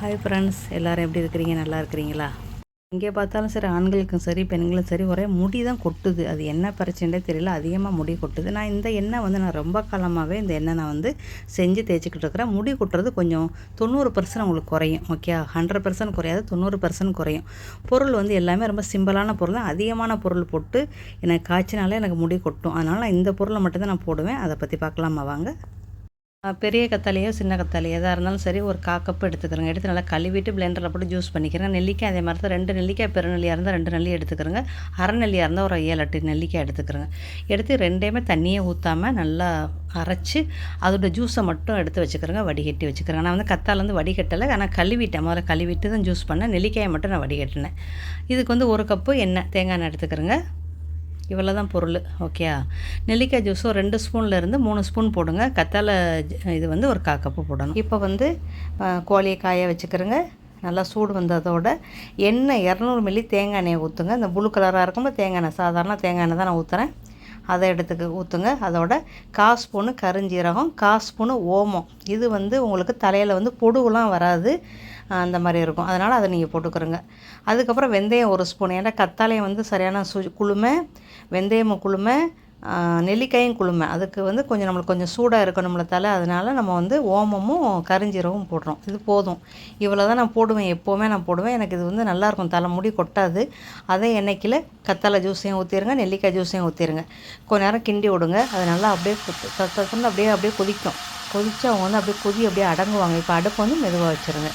Hi friends எல்லோரும் எப்படி இருக்கிறீங்க? நல்லா இருக்கிறீங்களா? எங்கே பார்த்தாலும் சரி ஆண்களுக்கும் சரி பெண்களும் சரி ஒரே முடி தான் கொட்டுது. அது என்ன பிரச்சனையே தெரியல. அதிகமாக முடி கொட்டுது. நான் இந்த எண்ணெய் வந்து நான் ரொம்ப காலமாகவே இந்த எண்ணெய் நான் வந்து செஞ்சு தேய்ச்சிக்கிட்டு இருக்கிறேன். முடி கொட்டுறது கொஞ்சம் தொண்ணூறு பர்சன்ட் உங்களுக்கு குறையும். ஓகே ஹண்ட்ரட் பர்சன்ட் குறையாது தொண்ணூறு பர்சன்ட் குறையும். பொருள் வந்து எல்லாமே ரொம்ப சிம்பிளான பொருள் தான். அதிகமான பொருள் போட்டு எனக்கு காய்ச்சினாலே எனக்கு முடி கொட்டும். அதனால் நான் இந்த பொருளை மட்டும்தான் நான் போடுவேன். அதை பற்றி பார்க்கலாமா வாங்க. பெரிய கத்தாலையோ சின்ன கத்தாலையோ எதாக இருந்தாலும் சரி ஒரு கா கப் எடுத்துக்கிறேங்க. எடுத்து நல்லா கழுவிட்டு பிளெண்டரில் போட்டு ஜூஸ் பண்ணிக்கிறேன் நெல்லிக்காய் அதே மாதிரி தான். ரெண்டு நெல்லிக்காய் பெருநெல்லியாக இருந்தால் ரெண்டு நெல்லி எடுத்துக்கிறேங்க. அரை நெல்லியாக இருந்தால் ஒரு ஏழு எட்டு நெல்லிக்காய் எடுத்துக்கிறேங்க. எடுத்து ரெண்டையுமே தண்ணியை ஊற்றாமல் நல்லா அரைச்சி அதோட ஜூஸை மட்டும் எடுத்து வச்சுக்கிறேங்க. வடிகட்டி வச்சுக்கிறேன் நான் வந்து கத்தால வந்து வடிகட்டலை. ஆனால் கழுவிட்டேன். முதல்ல கழுவிட்டு தான் ஜூஸ் பண்ணேன். நெல்லிக்காயை மட்டும் நான் வடிகட்டினேன். இதுக்கு வந்து ஒரு கப்பு எண்ணெய் தேங்காய் எண்ணெய் எடுத்துக்கிறேங்க. இவ்வளோ தான் பொருள் ஓகே நெல்லிக்காய் ஜூஸும் ரெண்டு ஸ்பூன்ல இருந்து மூணு ஸ்பூன் போடுங்க. கத்தாழை ஜ- இது வந்து ஒரு கா கப்பு போடணும். இப்போ வந்து கோழியை காய வச்சுக்கிறேங்க. நல்லா சூடு வந்ததோட எண்ணெய் இரநூறு மில்லி தேங்காய் எண்ணெயை ஊற்றுங்க இந்த ப்ளூ கலராக இருக்கும்போது தேங்காய் எண்ணெய் சாதாரண தேங்காய் எண்ணெய் தான் நான் ஊற்றுறேன் அதை எடுத்துக்க ஊற்றுங்க அதோட கா ஸ்பூனு கருஞ்சீரகம் கா ஸ்பூனு ஓமம். இது வந்து உங்களுக்கு தலையில் வந்து பொடுகுலாம் வராது. அந்த மாதிரி இருக்கும். அதனால் அதை நீங்கள் போட்டுக்கிறோங்க. அதுக்கப்புறம் வெந்தயம் ஒரு ஸ்பூன். ஏன்னா கத்தாழையும் வந்து சரியான சு குளுமை வெந்தயமும் குளுமை நெல்லிக்காயும் குளுமை அதுக்கு வந்து கொஞ்சம் நம்மளுக்கு கொஞ்சம் சூடாக இருக்கணும்ல தலை. அதனால் நம்ம வந்து ஓமமும் கருஞ்சீரகமும் போடுறோம். இது போதும். இவ்வளோ தான் நான் போடுவேன். எப்போவுமே நான் போடுவேன். எனக்கு இது வந்து நல்லாயிருக்கும். தலை முடி கொட்டாது. அதே எண்ணெய்க்கில் கத்தாழை ஜூஸையும் ஊற்றிடுங்க நெல்லிக்காய் ஜூஸையும் ஊற்றிடுங்க கொஞ்ச நேரம் கிண்டி விடுங்க. அது நல்லா அப்படியே கொத்து- அப்படியே அப்படியே கொதிக்கும். கொதித்து அவங்க வந்து அப்படியே கொதி அப்படியே அடங்குவாங்க. இப்போ அடுப்பு வந்து மெதுவாக வச்சுருங்க.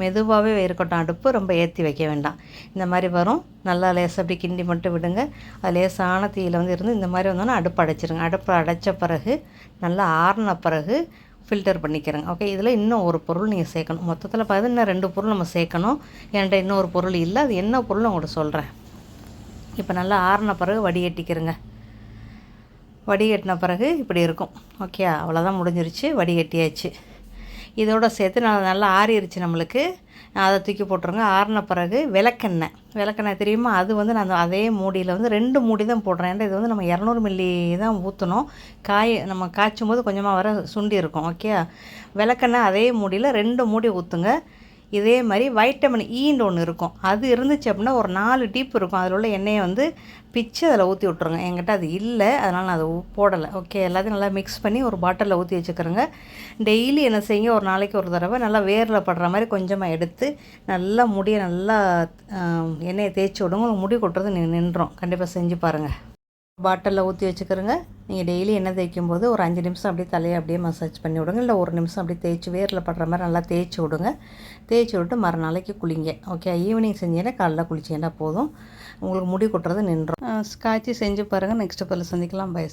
மெதுவாகவே இருக்கட்டும் அடுப்பு ரொம்ப ஏற்றி வைக்க வேண்டாம். இந்த மாதிரி வரும். நல்லா லேசாக அப்படி கிண்டி மட்டும் விடுங்க. அது லேசான தீயில் வந்து இருந்து இந்த மாதிரி வந்தோன்னா அடுப்பு அடைச்சிருங்க. அடுப்பு அடைச்ச பிறகு நல்லா ஆறின பிறகு ஃபில்டர் பண்ணிக்கிறேங்க. ஓகே இதில் இன்னும் ஒரு பொருள் நீங்கள் சேர்க்கணும். மொத்தத்தில் பார்த்து இன்னும் ரெண்டு பொருள் நம்ம சேர்க்கணும். என்கிட்ட இன்னொரு பொருள் இல்லை. அது என்ன பொருள் உங்கள்கிட்ட சொல்கிறேன் இப்போ நல்லா ஆறின பிறகு வடிகட்டிக்கிறேங்க வடிகட்டின பிறகு இப்படி இருக்கும். ஓகே அவ்வளோதான் முடிஞ்சிருச்சு. வடிகட்டியாச்சு இதோட சேர்த்து நான் நல்லா ஆறிடுச்சு நம்மளுக்கு. அதை தூக்கி போட்டுருங்க. ஆறின பிறகு விளக்கெண்ணெய். விளக்கெண்ணெய் தெரியுமா? அது வந்து நான் அந்த அதே மூடியில் வந்து ரெண்டு மூடி தான் போடுறேன். ஏன்னா இது வந்து நம்ம இரநூறு மில்லி தான் ஊற்றணும் காய் நம்ம காய்ச்சும் போது கொஞ்சமாக வர சுண்டி இருக்கும். ஓகே? விளக்கெண்ணெய் அதே மூடியில் ரெண்டு மூடி ஊற்றுங்க இதே மாதிரி வைட்டமின் ஈன்னு e ஒன்று இருக்கும். அது இருந்துச்சு அப்படின்னா ஒரு நாலு டீப் இருக்கும். அதில் உள்ள எண்ணெயை வந்து பிச்சு அதில் ஊற்றி விட்ருங்க என்கிட்ட அது இல்லை. அதனால் நான் அதை போடலை. ஓகே எல்லாத்தையும் நல்லா மிக்ஸ் பண்ணி ஒரு பாட்டிலில் ஊற்றி வச்சுக்கிறேங்க. டெய்லி என்ன செய்யுங்க? ஒரு நாளைக்கு ஒரு தடவை நல்லா வேரில் படுற மாதிரி கொஞ்சமாக எடுத்து நல்லா முடியை நல்லா எண்ணெயை தேய்ச்சி விடுங்க. உங்களுக்கு முடி கொட்டுறது நி- கண்டிப்பாக செஞ்சு பாருங்கள் பாட்டிலில் ஊற்றி வச்சுக்கிறோங்க. நீங்கள் டெய்லி எண்ணெய் தேய்க்கும் போது ஒரு அஞ்சு நிமிஷம் அப்படியே தலையை அப்படியே மசாஜ் பண்ணி விடுங்க. இல்லை ஒரு நிமிஷம் அப்படியே தேய்ச்சி வேரில் படுற மாதிரி நல்லா தேய்ச்சி விடுங்க. தேய்ச்சி விட்டு மறுநாளைக்கு குளிங்க. ஓகே ஈவினிங் செஞ்சீங்கன்னா காலைல குளிச்சிங்கன்னா போதும். உங்களுக்கு முடி கொட்டுறது நின்றோம். காய்ச்சி செஞ்சு பாருங்கள் நெக்ஸ்ட் பதில் சந்திக்கலாம். பை